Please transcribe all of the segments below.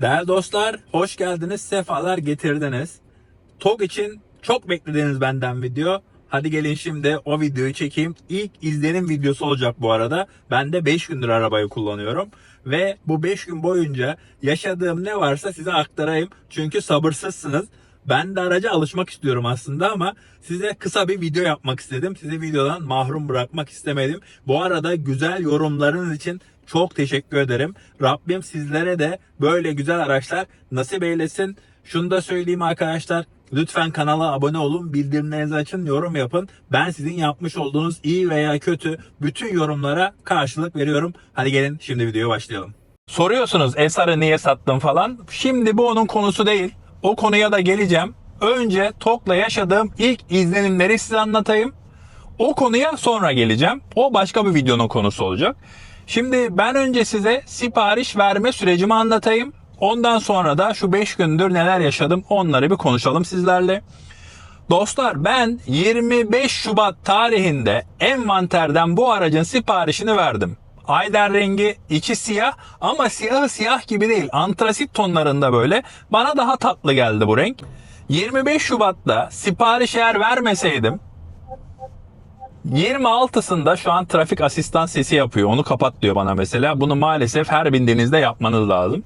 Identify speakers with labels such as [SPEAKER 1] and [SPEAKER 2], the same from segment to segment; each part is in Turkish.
[SPEAKER 1] Değerli dostlar, hoş geldiniz, sefalar getirdiniz. TOG için çok beklediğiniz benden video. Hadi gelin şimdi o videoyu çekeyim. İlk izlenim videosu olacak bu arada. Ben de 5 gündür arabayı kullanıyorum. Ve bu 5 gün boyunca yaşadığım ne varsa size aktarayım. Çünkü sabırsızsınız. Ben de araca alışmak istiyorum aslında ama size kısa bir video yapmak istedim. Sizi videodan mahrum bırakmak istemedim. Bu arada güzel yorumlarınız için çok teşekkür ederim. Rabbim sizlere de böyle güzel araçlar nasip eylesin. Şunu da söyleyeyim arkadaşlar. Lütfen kanala abone olun, bildirimlerinizi açın, yorum yapın. Ben sizin yapmış olduğunuz iyi veya kötü bütün yorumlara karşılık veriyorum. Hadi gelin şimdi videoya başlayalım. Soruyorsunuz Esar'ı niye sattım falan. Şimdi bu onun konusu değil. O konuya da geleceğim. Önce TOK'la yaşadığım ilk izlenimleri size anlatayım. O konuya sonra geleceğim. O başka bir videonun konusu olacak. Şimdi ben önce size sipariş verme sürecimi anlatayım. Ondan sonra da şu 5 gündür neler yaşadım onları bir konuşalım sizlerle. Dostlar ben 25 Şubat tarihinde envanterden bu aracın siparişini verdim. Ayden rengi içi siyah ama siyahı siyah gibi değil. Antrasit tonlarında böyle. Bana daha tatlı geldi bu renk. 25 Şubat'ta sipariş eğer vermeseydim 26'sında şu an trafik asistan sesi yapıyor. Onu kapat diyor bana mesela. Bunu maalesef her bindiğinizde yapmanız lazım.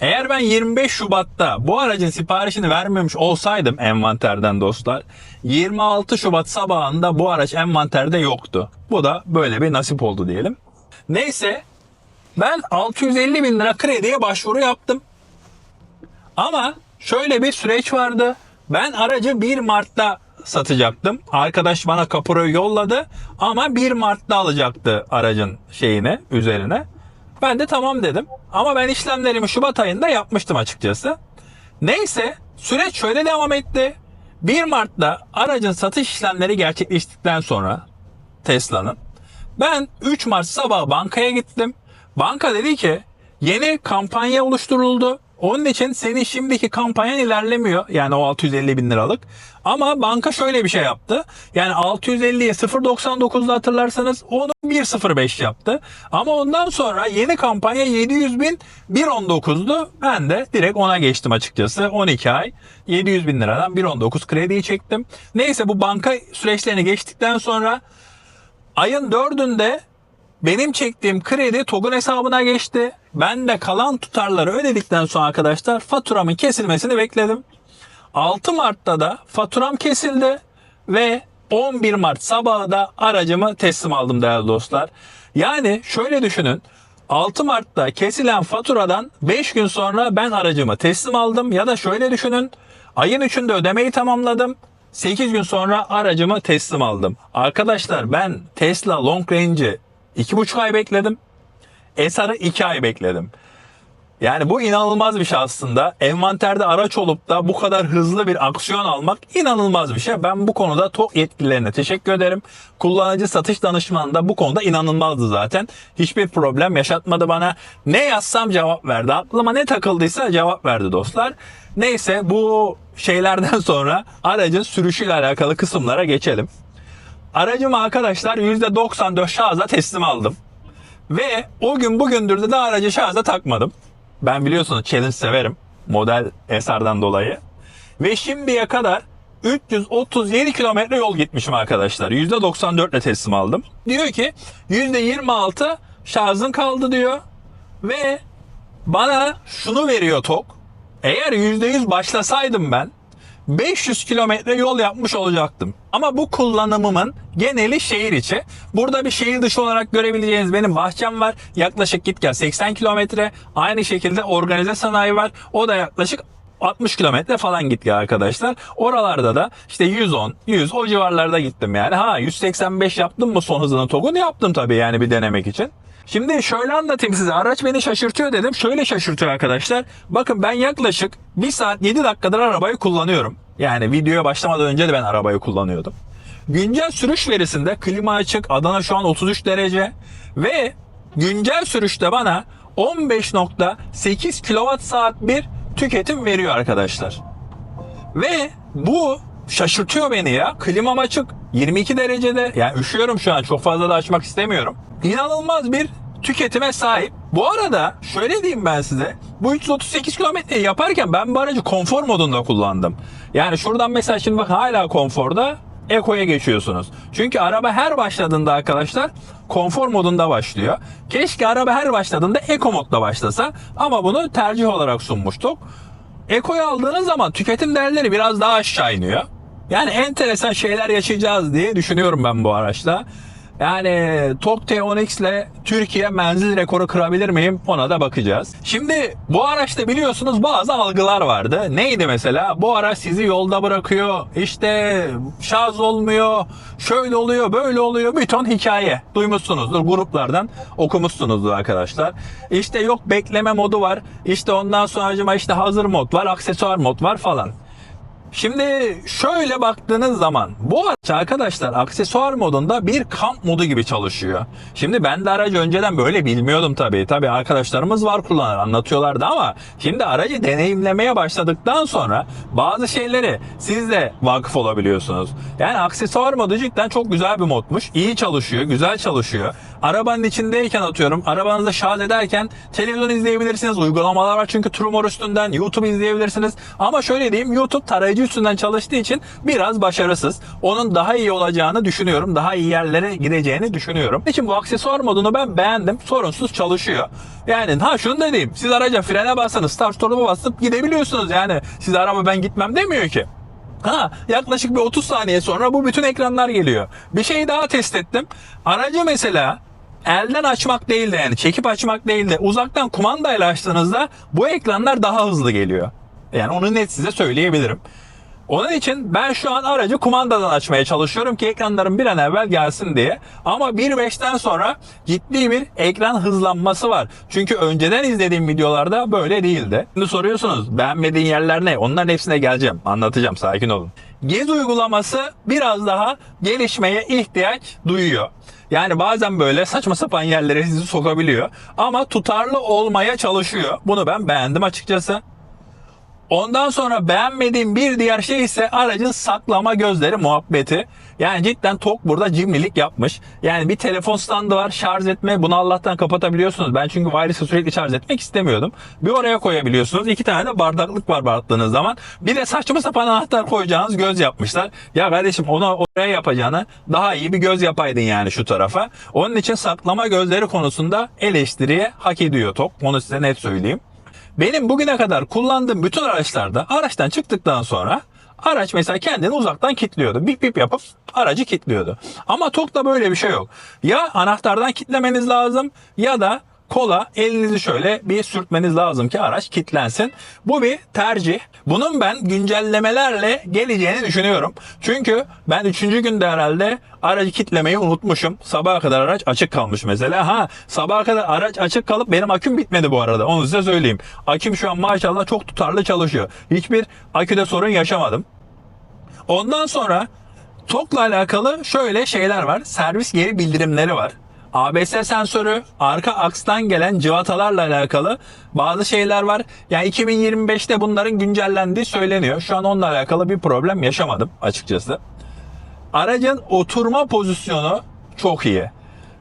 [SPEAKER 1] Eğer ben 25 Şubat'ta bu aracın siparişini vermemiş olsaydım envanterden dostlar 26 Şubat sabahında bu araç envanterde yoktu. Bu da böyle bir nasip oldu diyelim. Neyse ben 650 bin lira krediye başvuru yaptım. Ama şöyle bir süreç vardı. Ben aracı 1 Mart'ta satacaktım. Arkadaş bana kapurayı yolladı ama 1 Mart'ta alacaktı aracın şeyine üzerine. Ben de tamam dedim. Ama ben işlemlerimi Şubat ayında yapmıştım açıkçası. Neyse süreç şöyle devam etti. 1 Mart'ta aracın satış işlemleri gerçekleştikten sonra Tesla'nın ben 3 Mart sabah bankaya gittim. Banka dedi ki yeni kampanya oluşturuldu. Onun için senin şimdiki kampanyan ilerlemiyor. Yani o 650 bin liralık. Ama banka şöyle bir şey yaptı. Yani 650'ye 0.99'da hatırlarsanız onu 1.05 yaptı. Ama ondan sonra yeni kampanya 700 bin 1.19'du. Ben de direkt ona geçtim açıkçası. 12 ay 700 bin liradan 1.19 krediyi çektim. Neyse bu banka süreçlerini geçtikten sonra ayın 4'ünde benim çektiğim kredi TOG'un hesabına geçti. Ben de kalan tutarları ödedikten sonra arkadaşlar faturamın kesilmesini bekledim. 6 Mart'ta da faturam kesildi ve 11 Mart sabahı da aracımı teslim aldım değerli dostlar. Yani şöyle düşünün. 6 Mart'ta kesilen faturadan 5 gün sonra ben aracımı teslim aldım ya da şöyle düşünün. Ayın 3'ünde ödemeyi tamamladım. 8 gün sonra aracımı teslim aldım. Arkadaşlar ben Tesla Long Range'i 2,5 ay bekledim. Esar'ı 2 ay bekledim. Yani bu inanılmaz bir şey aslında. Envanterde araç olup da bu kadar hızlı bir aksiyon almak inanılmaz bir şey. Ben bu konuda TOK yetkililerine teşekkür ederim. Kullanıcı satış danışmanı da bu konuda inanılmazdı zaten. Hiçbir problem yaşatmadı bana. Ne yazsam cevap verdi. Aklıma ne takıldıysa cevap verdi dostlar. Neyse bu şeylerden sonra aracın sürüşüyle alakalı kısımlara geçelim. Aracımı arkadaşlar %94 şarja teslim aldım. Ve o gün bugündür de daha aracı şarja takmadım. Ben biliyorsunuz challenge severim. Model SR'dan dolayı. Ve şimdiye kadar 337 kilometre yol gitmişim arkadaşlar. %94 ile teslim aldım. Diyor ki %26 şarjın kaldı diyor. Ve bana şunu veriyor TOK. Eğer %100 başlasaydım ben 500 kilometre yol yapmış olacaktım. Ama bu kullanımımın geneli şehir içi. Burada bir şehir dışı olarak görebileceğiniz benim bahçem var. Yaklaşık git gel 80 kilometre. Aynı şekilde organize sanayi var. O da yaklaşık 60 kilometre falan git gel arkadaşlar. Oralarda da işte 110, 100 o civarlarda gittim yani. Ha 185 yaptım mı son hızını TOG'un yaptım tabii yani bir denemek için. Şimdi şöyle anlatayım size. Araç beni şaşırtıyor dedim. Şöyle şaşırtıyor arkadaşlar. Bakın ben yaklaşık 1 saat 7 dakikadır arabayı kullanıyorum. Yani videoya başlamadan önce de ben arabayı kullanıyordum. Güncel sürüş verisinde klima açık. Adana şu an 33 derece. Ve güncel sürüşte bana 15.8 kWh saat bir tüketim veriyor arkadaşlar. Ve bu şaşırtıyor beni ya. Klimam açık. 22 derecede. Yani üşüyorum şu an. Çok fazla da açmak istemiyorum. İnanılmaz bir tüketime sahip. Bu arada şöyle diyeyim ben size. Bu 338 kilometreyi yaparken ben bu aracı konfor modunda kullandım. Yani şuradan mesela şimdi bak hala konforda Eko'ya geçiyorsunuz. Çünkü araba her başladığında arkadaşlar konfor modunda başlıyor. Keşke araba her başladığında Eko modda başlasa ama bunu tercih olarak sunmuştuk. Eko'yu aldığınız zaman tüketim değerleri biraz daha aşağı iniyor. Yani enteresan şeyler yaşayacağız diye düşünüyorum ben bu araçla. Yani Tok T10X ile Türkiye menzil rekoru kırabilir miyim ona da bakacağız. Şimdi bu araçta biliyorsunuz bazı algılar vardı. Neydi mesela? Bu araç sizi yolda bırakıyor. İşte şarj olmuyor. Şöyle oluyor, böyle oluyor. Bir ton hikaye. Duymuşsunuzdur gruplardan okumuşsunuzdur arkadaşlar. İşte yok bekleme modu var. İşte ondan sonra işte hazır mod var, aksesuar mod var falan. Şimdi şöyle baktığınız zaman bu araç arkadaşlar aksesuar modunda bir kamp modu gibi çalışıyor. Şimdi ben de aracı önceden böyle bilmiyordum tabii. Tabii arkadaşlarımız var kullanan anlatıyorlardı ama şimdi aracı deneyimlemeye başladıktan sonra bazı şeyleri siz de vakıf olabiliyorsunuz. Yani aksesuar modu cidden çok güzel bir modmuş. İyi çalışıyor, güzel çalışıyor. Arabanın içindeyken atıyorum, arabanızda şarj ederken televizyon izleyebilirsiniz. Uygulamalar var çünkü Trumor üstünden YouTube izleyebilirsiniz. Ama şöyle diyeyim YouTube tarayıcı üstünden çalıştığı için biraz başarısız. Onun daha iyi olacağını düşünüyorum. Daha iyi yerlere gideceğini düşünüyorum. İçin bu aksesuar modunu ben beğendim. Sorunsuz çalışıyor. Yani ha şunu da diyeyim. Siz araca frene bassanız, start store'a basıp gidebiliyorsunuz. Yani siz araba ben gitmem demiyor ki. Ha yaklaşık bir 30 saniye sonra bu bütün ekranlar geliyor. Bir şey daha test ettim. Aracı mesela elden açmak değil de yani çekip açmak değil de uzaktan kumandayla açtığınızda bu ekranlar daha hızlı geliyor. Yani onu net size söyleyebilirim. Onun için ben şu an aracı kumandadan açmaya çalışıyorum ki ekranların bir an evvel gelsin diye. Ama 1.5'ten sonra ciddi bir ekran hızlanması var. Çünkü önceden izlediğim videolarda böyle değildi. Şimdi soruyorsunuz beğenmediğin yerler ne? Onların hepsine geleceğim. Anlatacağım sakin olun. Gez uygulaması biraz daha gelişmeye ihtiyaç duyuyor. Yani bazen böyle saçma sapan yerlere sizi sokabiliyor. Ama tutarlı olmaya çalışıyor. Bunu ben beğendim açıkçası. Ondan sonra beğenmediğim bir diğer şey ise aracın saklama gözleri muhabbeti. Yani cidden TOK burada cimrilik yapmış. Yani bir telefon standı var şarj etme bunu Allah'tan kapatabiliyorsunuz. Ben çünkü wireless'ı sürekli şarj etmek istemiyordum. Bir oraya koyabiliyorsunuz. İki tane de bardaklık var baktığınız zaman. Bir de saçma sapan anahtar koyacağınız göz yapmışlar. Ya kardeşim onu oraya yapacağını daha iyi bir göz yapaydın yani şu tarafa. Onun için saklama gözleri konusunda eleştiriye hak ediyor TOK. Onu size net söyleyeyim. Benim bugüne kadar kullandığım bütün araçlarda araçtan çıktıktan sonra araç mesela kendini uzaktan kilitliyordu. Bip bip yapıp aracı kilitliyordu. Ama TOK'ta böyle bir şey yok. Ya anahtardan kilitlemeniz lazım ya da kola elinizi şöyle bir sürtmeniz lazım ki araç kilitlensin. Bu bir tercih. Bunun ben güncellemelerle geleceğini düşünüyorum. Çünkü ben 3. günde herhalde aracı kilitlemeyi unutmuşum. Sabaha kadar araç açık kalmış mesela. Ha sabaha kadar araç açık kalıp benim aküm bitmedi bu arada. Onu size söyleyeyim. Aküm şu an maşallah çok tutarlı çalışıyor. Hiçbir aküde sorun yaşamadım. Ondan sonra TOK'la alakalı şöyle şeyler var. Servis geri bildirimleri var. ABS sensörü, arka akstan gelen cıvatalarla alakalı bazı şeyler var. Yani 2025'te bunların güncellendiği söyleniyor. Şu an onunla alakalı bir problem yaşamadım açıkçası. Aracın oturma pozisyonu çok iyi.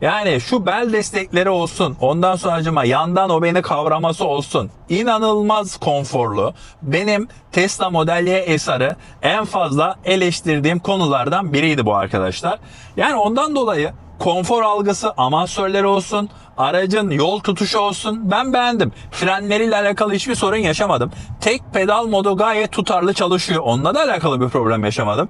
[SPEAKER 1] Yani şu bel destekleri olsun. Ondan sonra acıma yandan o beni kavraması olsun. İnanılmaz konforlu. Benim Tesla Model Y SR'ı en fazla eleştirdiğim konulardan biriydi bu arkadaşlar. Yani ondan dolayı konfor algısı, amasörleri olsun, aracın yol tutuşu olsun ben beğendim. Frenleriyle alakalı hiçbir sorun yaşamadım. Tek pedal modu gayet tutarlı çalışıyor. Onunla da alakalı bir problem yaşamadım.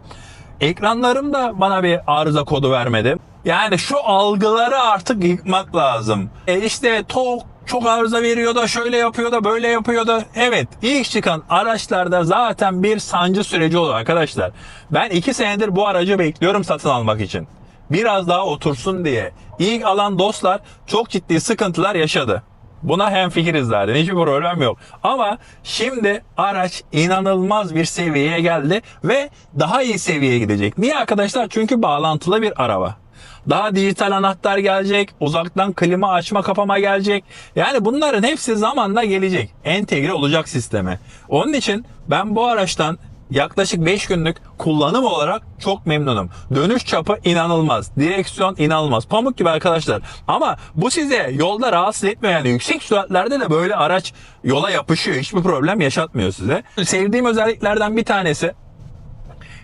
[SPEAKER 1] Ekranlarım da bana bir arıza kodu vermedi. Yani şu algıları artık yıkmak lazım. E işte tok çok arıza veriyor da şöyle yapıyor da böyle yapıyor da. Evet ilk çıkan araçlarda zaten bir sancı süreci oluyor arkadaşlar. Ben iki senedir bu aracı bekliyorum satın almak için. Biraz daha otursun diye. İlk alan dostlar çok ciddi sıkıntılar yaşadı. Buna hemfikiriz zaten. Hiçbir problem yok. Ama şimdi araç inanılmaz bir seviyeye geldi ve daha iyi seviyeye gidecek. Niye arkadaşlar? Çünkü bağlantılı bir araba. Daha dijital anahtar gelecek. Uzaktan klima açma kapama gelecek. Yani bunların hepsi zamanla gelecek. Entegre olacak sisteme. Onun için ben bu araçtan yaklaşık 5 günlük kullanım olarak çok memnunum. Dönüş çapı inanılmaz. Direksiyon inanılmaz. Pamuk gibi arkadaşlar. Ama bu size yolda rahatsız etmiyor. Yani yüksek süratlerde de böyle araç yola yapışıyor. Hiçbir problem yaşatmıyor size. Sevdiğim özelliklerden bir tanesi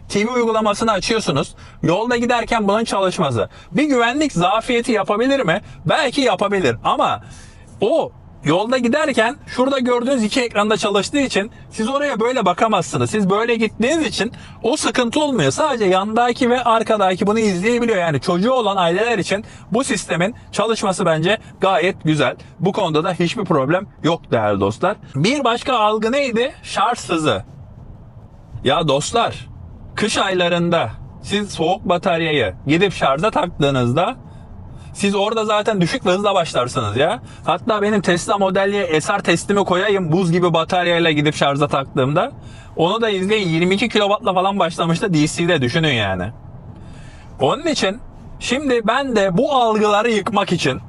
[SPEAKER 1] TV uygulamasını açıyorsunuz. Yolda giderken bunun çalışması. Bir güvenlik zafiyeti yapabilir mi? Belki yapabilir ama o yolda giderken şurada gördüğünüz iki ekranda çalıştığı için siz oraya böyle bakamazsınız. Siz böyle gittiğiniz için o sıkıntı olmuyor. Sadece yandaki ve arkadaki bunu izleyebiliyor. Yani çocuğu olan aileler için bu sistemin çalışması bence gayet güzel. Bu konuda da hiçbir problem yok değerli dostlar. Bir başka algı neydi? Şarj hızı. Ya dostlar, kış aylarında siz soğuk bataryayı gidip şarja taktığınızda siz orada zaten düşük ve hızla başlarsınız ya. Hatta benim Tesla Model Y SR testimi koyayım buz gibi bataryayla gidip şarja taktığımda. Onu da izleyin 22 kW'la falan başlamıştı DC'de düşünün yani. Onun için şimdi ben de bu algıları yıkmak için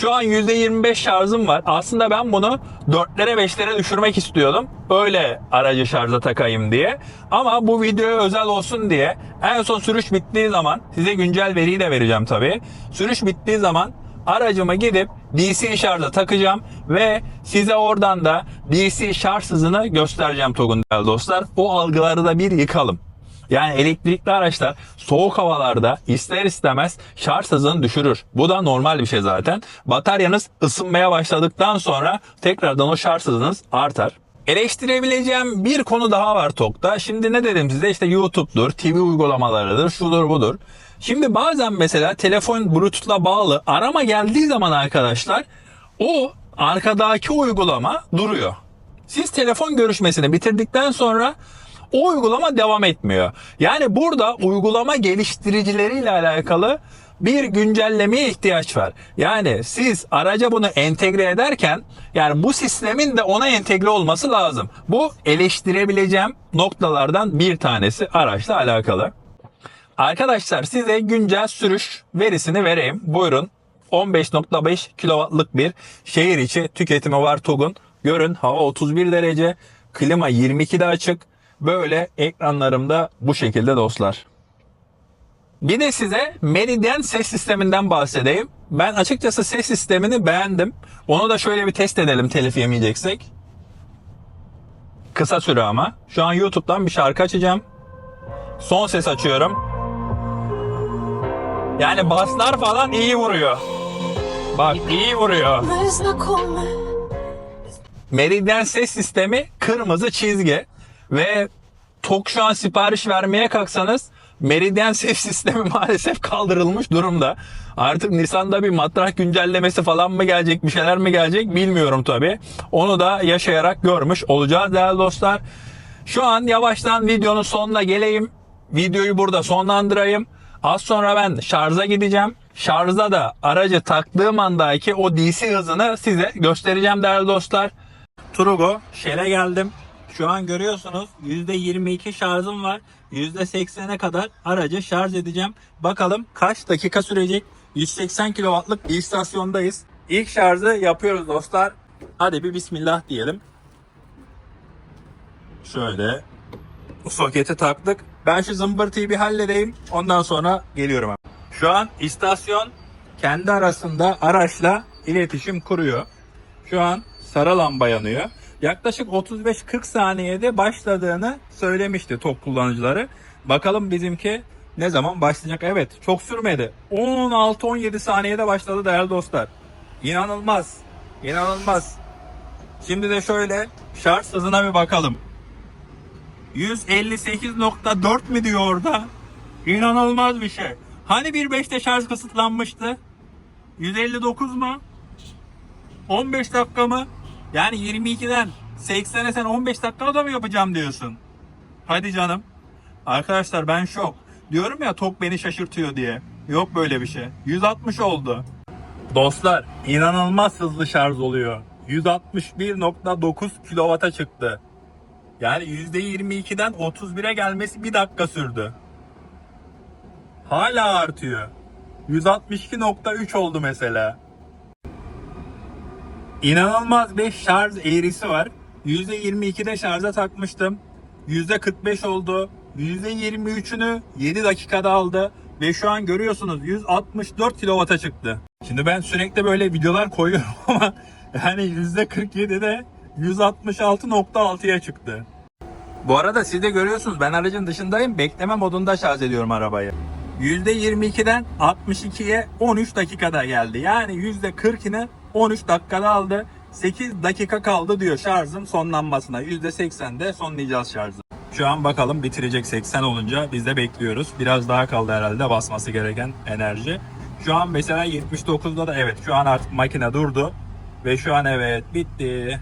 [SPEAKER 1] şu an %25 şarjım var. Aslında ben bunu 4'lere 5'lere düşürmek istiyordum. Öyle aracı şarja takayım diye. Ama bu videoya özel olsun diye en son sürüş bittiği zaman size güncel veriyi de vereceğim tabii. Sürüş bittiği zaman aracımı gidip DC şarja takacağım ve size oradan da DC şarj hızını göstereceğim Togun dostlar. O algıları da bir yıkalım. Yani elektrikli araçlar soğuk havalarda ister istemez şarj hızını düşürür. Bu da normal bir şey zaten. Bataryanız ısınmaya başladıktan sonra tekrardan o şarj hızınız artar. Eleştirebileceğim bir konu daha var TOK'ta. Şimdi ne dedim size işte YouTube'dur, TV uygulamalarıdır, şudur budur. Şimdi bazen mesela telefon Bluetooth'la bağlı arama geldiği zaman arkadaşlar o arkadaki uygulama duruyor. Siz telefon görüşmesini bitirdikten sonra o uygulama devam etmiyor. Yani burada uygulama geliştiricileriyle alakalı bir güncellemeye ihtiyaç var. Yani siz araca bunu entegre ederken yani bu sistemin de ona entegre olması lazım. Bu eleştirebileceğim noktalardan bir tanesi araçla alakalı. Arkadaşlar size güncel sürüş verisini vereyim. Buyurun. 15.5 kW'lık bir şehir içi tüketimi var TOG'un. Görün hava 31 derece, klima 22'de açık. Böyle ekranlarımda bu şekilde dostlar. Bir de size Meridian ses sisteminden bahsedeyim. Ben açıkçası ses sistemini beğendim. Onu da şöyle bir test edelim telif yemeyeceksek. Kısa süre ama. Şu an YouTube'dan bir şarkı açacağım. Son ses açıyorum. Yani baslar falan iyi vuruyor. Bak iyi vuruyor. Meridian ses sistemi kırmızı çizgi ve TOK şu an sipariş vermeye kalksanız Meridian ses sistemi maalesef kaldırılmış durumda. Artık Nisan'da bir matrak güncellemesi falan mı gelecek bir şeyler mi gelecek bilmiyorum tabi. Onu da yaşayarak görmüş olacağız değerli dostlar. Şu an yavaştan videonun sonuna geleyim. Videoyu burada sonlandırayım. Az sonra ben şarja gideceğim. Şarjda da aracı taktığım andaki o DC hızını size göstereceğim değerli dostlar. Trugo Shell'e geldim. Şu an görüyorsunuz %22 şarjım var. %80'e kadar aracı şarj edeceğim. Bakalım kaç dakika sürecek? 180 kW'lık bir istasyondayız. İlk şarjı yapıyoruz dostlar. Hadi bir bismillah diyelim. Şöyle soketi taktık. Ben şu zımbırtıyı bir halledeyim. Ondan sonra geliyorum. Şu an istasyon kendi arasında araçla iletişim kuruyor. Şu an sarı lamba yanıyor. Yaklaşık 35-40 saniyede başladığını söylemişti TOK kullanıcıları. Bakalım bizimki ne zaman başlayacak? Evet çok sürmedi. 16-17 saniyede başladı değerli dostlar. İnanılmaz. İnanılmaz. Şimdi de şöyle şarj hızına bir bakalım. 158.4 mi diyor orada? İnanılmaz bir şey. Hani 1.5'te şarj kısıtlanmıştı? 159 mu? 15 dakika mı? Yani 22'den 80'e sen 15 dakikada mı yapacağım diyorsun? Hadi canım. Arkadaşlar ben şok. Diyorum ya tok beni şaşırtıyor diye. Yok böyle bir şey. 160 oldu. Dostlar inanılmaz hızlı şarj oluyor. 161.9 kW'a çıktı. Yani %22'den 31'e gelmesi bir dakika sürdü. Hala artıyor. 162.3 oldu mesela. İnanılmaz bir şarj eğrisi var. %22'de şarja takmıştım. %45 oldu. %23'ünü 7 dakikada aldı. Ve şu an görüyorsunuz 164 kW'a çıktı. Şimdi ben sürekli böyle videolar koyuyorum ama yani %47'de 166.6'ya çıktı. Bu arada siz de görüyorsunuz ben aracın dışındayım. Bekleme modunda şarj ediyorum arabayı. %22'den 62'ye 13 dakikada geldi. Yani %40'ını 13 dakikada aldı. 8 dakika kaldı diyor şarjın sonlanmasına. %80'de sonlayacağız şarjı. Şu an bakalım bitirecek 80 olunca biz de bekliyoruz. Biraz daha kaldı herhalde basması gereken enerji. Şu an mesela 79'da da evet şu an artık makine durdu. Ve şu an evet bitti.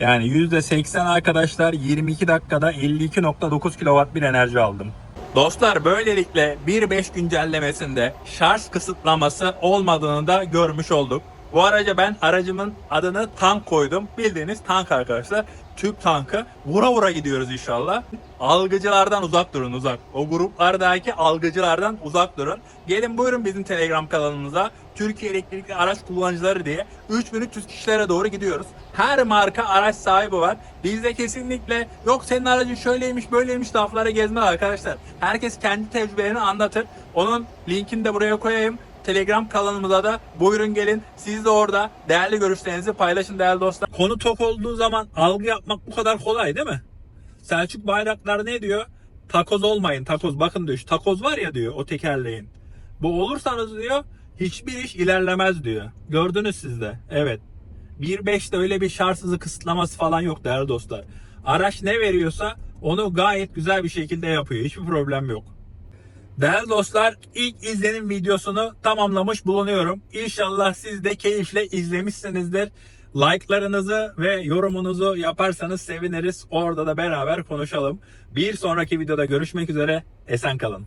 [SPEAKER 1] Yani %80 arkadaşlar 22 dakikada 52.9 kW bir enerji aldım. Dostlar böylelikle 1.5 güncellemesinde şarj kısıtlaması olmadığını da görmüş olduk. Bu araca ben aracımın adını tank koydum. Bildiğiniz tank arkadaşlar. Türk tankı. Vura vura gidiyoruz inşallah. Algıcılardan uzak durun uzak. O gruplardaki algıcılardan uzak durun. Gelin buyurun bizim Telegram kanalımıza. Türkiye Elektrikli Araç Kullanıcıları diye 3300 kişilere doğru gidiyoruz. Her marka araç sahibi var. Bizde kesinlikle yok senin aracın şöyleymiş böyleymiş laflara gezmez arkadaşlar. Herkes kendi tecrübelerini anlatır. Onun linkini de buraya koyayım. Telegram kanalımıza da buyurun gelin. Siz de orada değerli görüşlerinizi paylaşın değerli dostlar. Konu tok olduğu zaman algı yapmak bu kadar kolay değil mi? Selçuk Bayraktar ne diyor? Takoz olmayın takoz. Bakın diyor takoz var ya diyor o tekerleğin. Bu olursanız diyor hiçbir iş ilerlemez diyor. Gördünüz siz de. Evet. 1.5'te öyle bir şarj kısıtlaması falan yok değerli dostlar. Araç ne veriyorsa onu gayet güzel bir şekilde yapıyor. Hiçbir problem yok. Değerli dostlar ilk izlenim videosunu tamamlamış bulunuyorum. İnşallah siz de keyifle izlemişsinizdir. Like'larınızı ve yorumunuzu yaparsanız seviniriz. Orada da beraber konuşalım. Bir sonraki videoda görüşmek üzere. Esen kalın.